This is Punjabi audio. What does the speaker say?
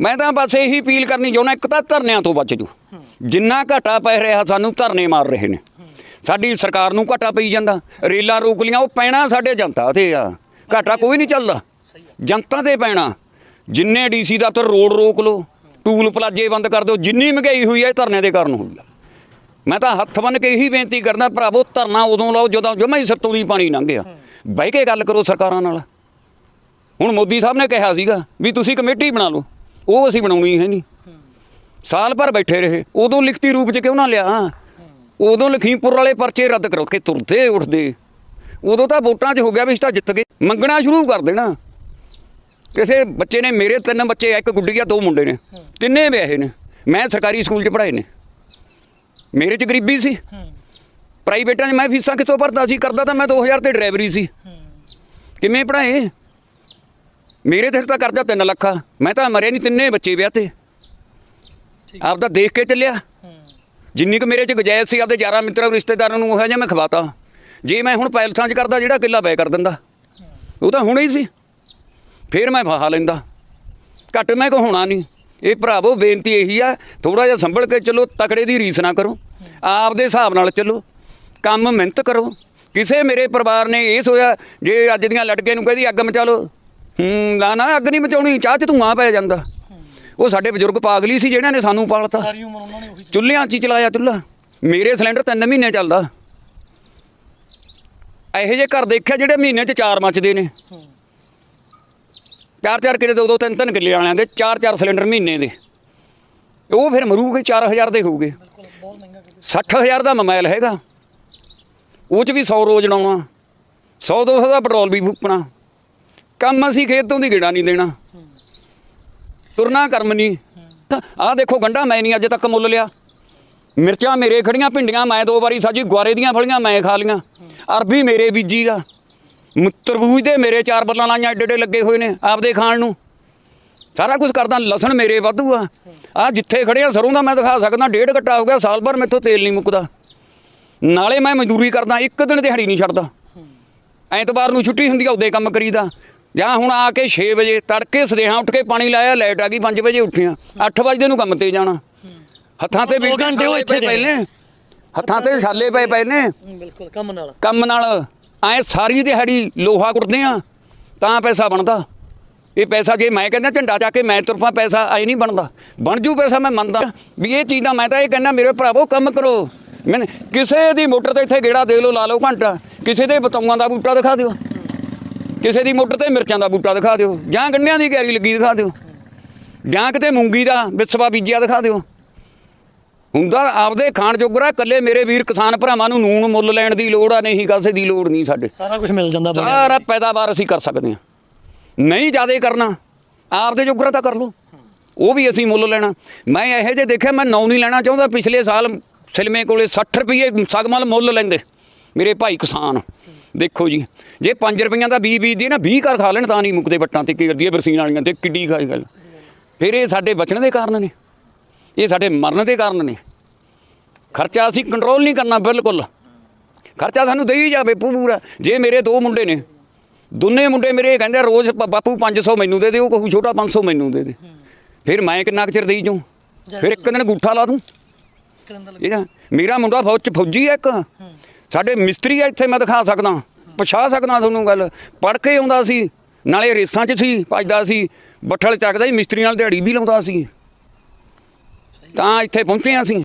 ਮੈਂ ਤਾਂ ਬਸ ਇਹੀ ਅਪੀਲ ਕਰਨੀ ਚਾਹੁੰਦਾ, ਇੱਕ ਤਾਂ ਧਰਨਿਆਂ ਤੋਂ ਬਚ ਜੂ ਜਿੰਨਾ ਘਾਟਾ ਪੈ ਰਿਹਾ ਸਾਨੂੰ ਧਰਨੇ ਮਾਰ ਰਹੇ ਨੇ। ਸਾਡੀ ਸਰਕਾਰ ਨੂੰ ਘਾਟਾ ਪਈ ਜਾਂਦਾ। ਰੇਲਾਂ ਰੋਕ ਲੀਆਂ ਉਹ ਪੈਣਾ ਸਾਡੇ ਜਨਤਾ ਤੇ ਆ। ਘਾਟਾ ਕੋਈ ਨਹੀਂ ਚੱਲਦਾ। ਜਨਤਾ ਤੇ ਪੈਣਾ। ਜਿੰਨੇ ਡੀਸੀ ਦਫ਼ਤਰ ਰੋਡ ਰੋਕ ਲੋ ਟੂਲ ਪਲਾਜੇ ਬੰਦ ਕਰ ਦਿਓ, ਜਿੰਨੀ ਮਹਿੰਗਾਈ ਹੋਈ ਹੈ ਇਹ ਧਰਨੇ ਦੇ ਕਾਰਨ ਹੋਈ ਆ। ਮੈਂ ਤਾਂ ਹੱਥ ਬੰਨ ਕੇ ਇਹੀ ਬੇਨਤੀ ਕਰਦਾ, ਭਰਾਵੋ, ਧਰਨਾ ਉਦੋਂ ਲਾਓ ਜਦੋਂ ਜਮਾ ਹੀ ਸੱਤੋਂ ਦੀ ਪਾਣੀ ਲੰਘ ਗਿਆ। ਬਹਿ ਕੇ ਗੱਲ ਕਰੋ ਸਰਕਾਰਾਂ ਨਾਲ। ਹੁਣ ਮੋਦੀ ਸਾਹਿਬ ਨੇ ਕਿਹਾ ਸੀਗਾ ਵੀ ਤੁਸੀਂ ਕਮੇਟੀ ਬਣਾ ਲਓ। ਉਹ ਅਸੀਂ ਬਣਾਉਣੀ ਹੈ ਨਹੀਂ। ਸਾਲ ਭਰ ਬੈਠੇ ਰਹੇ। ਉਦੋਂ ਲਿਖਤੀ ਰੂਪ 'ਚ ਕਿਉਂ ਨਾ ਲਿਆ? ਉਦੋਂ ਲਖੀਮਪੁਰ ਵਾਲੇ ਪਰਚੇ ਰੱਦ ਕਰੋ, ਕਿ ਤੁਰਦੇ ਉੱਠਦੇ। ਉਦੋਂ ਤਾਂ ਵੋਟਾਂ 'ਚ ਹੋ ਗਿਆ ਵੀ ਇਸ ਤਾਂ ਜਿੱਤ ਗਏ। ਮੰਗਣਾ ਸ਼ੁਰੂ ਕਰ ਦੇਣਾ। ਕਿਸੇ ਬੱਚੇ ਨੇ, ਮੇਰੇ ਤਿੰਨ ਬੱਚੇ ਇੱਕ ਗੁੱਡੀ ਆ, ਦੋ ਮੁੰਡੇ ਨੇ। ਤਿੰਨੇ ਵਿਆਹੇ ਨੇ। ਮੈਂ ਸਰਕਾਰੀ ਸਕੂਲ 'ਚ ਪੜ੍ਹਾਏ ਨੇ। ਮੇਰੇ 'ਚ ਗਰੀਬੀ ਸੀ। ਪ੍ਰਾਈਵੇਟਾਂ 'ਚ ਮੈਂ ਫੀਸਾਂ ਕਿੱਥੋਂ ਭਰਦਾ ਸੀ? ਕਰਦਾ ਤਾਂ ਮੈਂ 2000 ਤੇ ਡਰਾਈਵਰੀ ਸੀ। ਕਿਵੇਂ ਪੜ੍ਹਾਏ? ਮੇਰੇ ਤੇ ਤਾਂ ਕਰਜ਼ਾ 3 ਲੱਖ ਆ। ਮੈਂ ਤਾਂ ਮਰੇ ਨਹੀਂ ਤਿੰਨੇ ਬੱਚੇ ਵਿਆਹ ਤੇ। ਆਪਦਾ ਦੇਖ ਕੇ ਚੱਲਿਆ। ਜਿੰਨੀ ਕੁ ਮੇਰੇ 'ਚ ਗੁਜਾਇਸ਼ ਸੀ ਆਪਦੇ ਯਾਰਾਂ ਮਿੱਤਰਾਂ ਰਿਸ਼ਤੇਦਾਰਾਂ ਨੂੰ ਉਹ ਜਿਹਾ ਮੈਂ ਖਵਾਤਾ। ਜੇ ਮੈਂ ਹੁਣ ਪੈਲਸਾਂ 'ਚ ਕਰਦਾ ਜਿਹੜਾ ਕਿੱਲਾ ਬੈ ਕਰ ਦਿੰਦਾ। ਉਹ ਤਾਂ ਹੁਣੇ ਹੀ ਸੀ। ਫੇਰ ਮੈਂ ਫਾਹਾ ਲੈਂਦਾ। ਘੱਟ ਮੈਂ ਕੋ ਹੋਣਾ ਨਹੀਂ। ਇਹ ਭਰਾਵੋ ਬੇਨਤੀ ਇਹੀ ਆ ਥੋੜਾ ਜਿਹਾ ਸੰਭਲ ਕੇ ਚੱਲੋ ਤਕੜੇ ਦੀ ਰੀਸ ਨਾ ਕਰੋ। ਆਪਦੇ ਹਿਸਾਬ ਨਾਲ ਚੱਲੋ। ਕੰਮ ਮਿਹਨਤ ਕਰੋ। ਕਿਸੇ ਮੇਰੇ ਪਰਿਵਾਰ ਨੇ ਇਹ ਸੋਇਆ ਜੇ ਅੱਜ ਦੀਆਂ ਲੜਕੇ ਨੂੰ ਕਹਿੰਦੀ ਅੱਗ ਮਚਾ ਲਓ। ਹੂੰ ਨਾ ਨਾ ਅੱਗ ਨਹੀਂ ਮਚਾਉਣੀ ਚਾਹ 'ਚ ਧੂਆਂ ਪੈ ਜਾਂਦਾ। ਉਹ ਸਾਡੇ ਬਜ਼ੁਰਗ ਪਾਗਲੀ ਸੀ ਜਿਹਨਾਂ ਨੇ ਸਾਨੂੰ ਪਾਲਤਾ। ਸਾਰੀ ਉਮਰ ਉਹਨਾਂ ਨੇ ਉਹੀ ਚੁੱਲ੍ਹਿਆਂ 'ਚ ਹੀ ਚਲਾਇਆ ਚੁੱਲ੍ਹਾ। ਮੇਰੇ ਸਿਲੰਡਰ ਤਿੰਨ ਮਹੀਨੇ ਚੱਲਦਾ। ਇਹੋ ਜਿਹੇ ਘਰ ਦੇਖਿਆ ਜਿਹੜੇ ਮਹੀਨੇ 'ਚ ਚਾਰ ਮੱਚਦੇ ਨੇ। ਚਾਰ ਚਾਰ ਕਿਲੇ ਦੋ ਦੋ ਤਿੰਨ ਤਿੰਨ ਕਿੱਲੇ ਵਾਲਿਆਂ ਦੇ ਚਾਰ ਚਾਰ ਸਿਲੰਡਰ ਮਹੀਨੇ ਦੇ। ਉਹ ਫਿਰ ਮਰੂਗੇ 4000 ਦੇ ਹੋਊਗੇ। ਬਿਲਕੁਲ ਬਹੁਤ ਮਹਿੰਗਾ ਕਿਉਂਕਿ 60000 ਦਾ ਮੋਬਾਈਲ ਹੈਗਾ। ਉਹ 'ਚ ਵੀ 100 ਰੋਜ਼ ਲਾਉਣਾ। 100 200 ਦਾ ਪੈਟਰੋਲ ਵੀ ਫੂਕਣਾ। ਕੰਮ ਅਸੀਂ ਖੇਤੋਂ ਦੀ ਗੇੜਾ ਨਹੀਂ ਦੇਣਾ। ਤੁਰਨਾ ਕਰਮ ਨਹੀਂ। ਆਹ ਦੇਖੋ ਗੰਡਾ ਮੈਂ ਨਹੀਂ ਅੱਜ ਤੱਕ ਮੁੱਲ ਲਿਆ। ਮਿਰਚਾਂ ਮੇਰੇ ਖੜੀਆਂ, ਭਿੰਡੀਆਂ ਮੈਂ ਦੋ ਵਾਰੀ ਸਾਜੀ, ਗੁਆਰੇ ਦੀਆਂ ਫਲੀਆਂ ਮੈਂ ਖਾ ਲੀਆਂ। ਅਰਬੀ ਮੇਰੇ ਬੀਜੀ ਦਾ। ਤਰਬੂਜ ਦੇ ਮੇਰੇ ਚਾਰ ਬੱਲਾਂ ਲਾਈਆਂ, ਏਡੇ ਏਡੇ ਲੱਗੇ ਹੋਏ ਨੇ ਆਪਦੇ ਖਾਣ ਨੂੰ। ਸਾਰਾ ਕੁਝ ਕਰਦਾ, ਲਸਣ ਮੇਰੇ ਵਾਧੂ ਆ। ਆ ਜਿੱਥੇ ਖੜੇ ਆ, ਸਰੋਂ ਦਾ ਮੈਂ ਦਿਖਾ ਸਕਦਾ, ਡੇਢ ਘੱਟਾ ਹੋ ਗਿਆ, ਸਾਲ ਭਰ ਮੇਥੋਂ ਤੇਲ ਨਹੀਂ ਮੁੱਕਦਾ। ਨਾਲੇ ਮੈਂ ਮਜ਼ਦੂਰੀ ਕਰਦਾ, ਇੱਕ ਦਿਨ ਦਿਹਾੜੀ ਨਹੀਂ ਛੱਡਦਾ। ਐਤਵਾਰ ਨੂੰ ਛੁੱਟੀ ਹੁੰਦੀ ਆ, ਉਹਦੇ ਕੰਮ ਕਰੀਦਾ। ਜਾਂ ਹੁਣ ਆ ਕੇ 6 ਵਜੇ ਤੜਕੇ ਸਦੇਹਾਂ ਉੱਠ ਕੇ ਪਾਣੀ ਲਾਇਆ ਲਾਈਟ ਆ ਗਈ 5 ਵਜੇ ਉੱਠਿਆ। 8 ਵਜੇ ਨੂੰ ਕੰਮ ਤੇ ਜਾਣਾ। ਹੱਥਾਂ ਤੇ ਵੀ ਘੰਟੇ ਉਹ ਇੱਥੇ ਨੇ। ਹੱਥਾਂ ਤੇ ਛਾਲੇ ਪਏ ਪਏ ਨੇ। ਬਿਲਕੁਲ ਕੰਮ ਨਾਲ। ਕੰਮ ਨਾਲ। ਐ ਸਾਰੀ ਦਿਹਾੜੀ ਲੋਹਾ ਕੁੱਟਦੇ ਆ ਤਾਂ ਪੈਸਾ ਬਣਦਾ। ਇਹ ਪੈਸਾ ਜੇ ਮੈਂ ਕਹਿੰਦਾ ਝੰਡਾ ਚੱਕ ਕੇ ਮੈਂ ਤੁਰਪਾ ਪੈਸਾ ਆਈ ਨਹੀਂ ਬਣਦਾ। ਬਣ ਜੂ ਪੈਸਾ ਮੈਂ ਮੰਨਦਾ। ਵੀ ਇਹ ਚੀਜ਼ ਦਾ ਮੈਂ ਤਾਂ ਇਹ ਕਹਿੰਦਾ ਮੇਰੇ ਭਰਾਵੋ ਕੰਮ ਕਰੋ। ਮੈਂ ਕਿਸੇ ਦੀ ਮੋਟਰ ਤੇ ਇੱਥੇ ਗੇੜਾ ਦੇ ਲਓ ਲਾ ਲਓ ਘੰਟਾ। ਕਿਸੇ ਦੇ ਬਤੌਆਂ ਦਾ ਬੂਟਾ ਦਿਖਾ ਦਿਓ। ਕਿਸੇ ਦੀ ਮੋਟਰ ਤੇ ਮਿਰਚਾਂ ਦਾ ਬੂਟਾ ਦਿਖਾ ਦਿਓ ਜਾਂ ਗੰਢਿਆਂ ਦੀ ਕਿਆਰੀ ਲੱਗੀ ਦਿਖਾ ਦਿਓ ਜਾਂ ਕਿਤੇ ਮੂੰਗੀ ਦਾ ਵਿਸਵਾ ਬੀਜਿਆ ਦਿਖਾ ਦਿਓ। ਹੁੰਦਾ ਆਪਦੇ ਖਾਣ ਜੋਗਰਾ ਇਕੱਲੇ ਮੇਰੇ ਵੀਰ ਕਿਸਾਨ ਭਰਾਵਾਂ ਨੂੰ ਨੂਣ ਮੁੱਲ ਲੈਣ ਦੀ ਲੋੜ ਆ ਨਹੀਂ ਕਿਸੇ ਦੀ ਲੋੜ ਨਹੀਂ ਸਾਡੇ। ਸਾਰਾ ਕੁਝ ਮਿਲ ਜਾਂਦਾ ਸਾਰਾ ਪੈਦਾਵਾਰ ਅਸੀਂ ਕਰ ਸਕਦੇ ਹਾਂ। ਨਹੀਂ ਜ਼ਿਆਦਾ ਕਰਨਾ ਆਪਦੇ ਜੋਗਰਾ ਤਾਂ ਕਰ ਲਓ। ਉਹ ਵੀ ਅਸੀਂ ਮੁੱਲ ਲੈਣਾ। ਮੈਂ ਇਹੋ ਜਿਹੇ ਦੇਖਿਆ ਮੈਂ ਨੌ ਨਹੀਂ ਲੈਣਾ ਚਾਹੁੰਦਾ ਪਿਛਲੇ ਸਾਲ ਸਿਲਮੇ ਕੋਲੇ 60 ਰੁਪਏ ਸਗਮਲ ਮੁੱਲ ਲੈਂਦੇ ਮੇਰੇ ਭਾਈ ਕਿਸਾਨ। ਦੇਖੋ ਜੀ ਜੇ 5 ਰੁਪਈਆਂ ਦਾ 20 ਬੀਜਦੀ ਨਾ 20 ਘਰ ਖਾ ਲੈਣ ਤਾਂ ਨਹੀਂ ਮੁੱਕਦੇ ਵੱਟਾਂ ਤੇ ਕੀ ਕਰਦੀ ਹੈ ਬਰਸੀਨ ਵਾਲੀਆਂ ਤੇ ਕਿੱਡੀ ਖਾਈ ਗੱਲ। ਫਿਰ ਇਹ ਸਾਡੇ ਬਚਣ ਦੇ ਕਾਰਨ ਨੇ। ਇਹ ਸਾਡੇ ਮਰਨ ਦੇ ਕਾਰਨ ਨੇ। ਖਰਚਾ ਅਸੀਂ ਕੰਟਰੋਲ ਨਹੀਂ ਕਰਨਾ ਬਿਲਕੁਲ। ਖਰਚਾ ਸਾਨੂੰ ਦੇਈ ਜਾਵੇ ਪੂਰਾ। ਜੇ ਮੇਰੇ ਦੋ ਮੁੰਡੇ ਨੇ ਦੋਨੇ ਮੁੰਡੇ ਮੇਰੇ ਇਹ ਕਹਿੰਦੇ ਰੋਜ਼ ਬਾਪੂ 500 ਮੈਨੂੰ ਦੇ ਦੇ ਉਹ ਕਹੂ ਛੋਟਾ 500 ਮੈਨੂੰ ਦੇ ਦੇ। ਫਿਰ ਮੈਂ ਕਿੰਨਾ ਕੁ ਚਿਰ ਦੇਈ ਜਾਊਂ? ਫਿਰ ਇੱਕ ਦਿਨ ਗੂਠਾ ਲਾ ਦੂੰ। ਦਾ ਆ? ਮੇਰਾ ਮੁੰਡਾ ਫੌਜ ਚ ਫੌਜੀ ਆ ਇੱਕ। ਸਾਡੇ ਮਿਸਤਰੀ ਆ ਇੱਥੇ, ਮੈਂ ਦਿਖਾ ਸਕਦਾ, ਪਛਾ ਸਕਦਾ ਤੁਹਾਨੂੰ ਗੱਲ। ਪੜ ਕੇ ਆਉਂਦਾ ਸੀ, ਨਾਲੇ ਰੇਸਾਂ 'ਚ ਸੀ, ਭੱਜਦਾ ਸੀ। ਬੱਠਲ ਚੱਕਦਾ ਸੀ, ਮਿਸਤਰੀ ਨਾਲ ਦਿਹਾੜੀ ਵੀ ਲਾਉਂਦਾ ਸੀ। ਤਾਂ ਇੱਥੇ ਪਹੁੰਚੇ ਹਾਂ ਅਸੀਂ।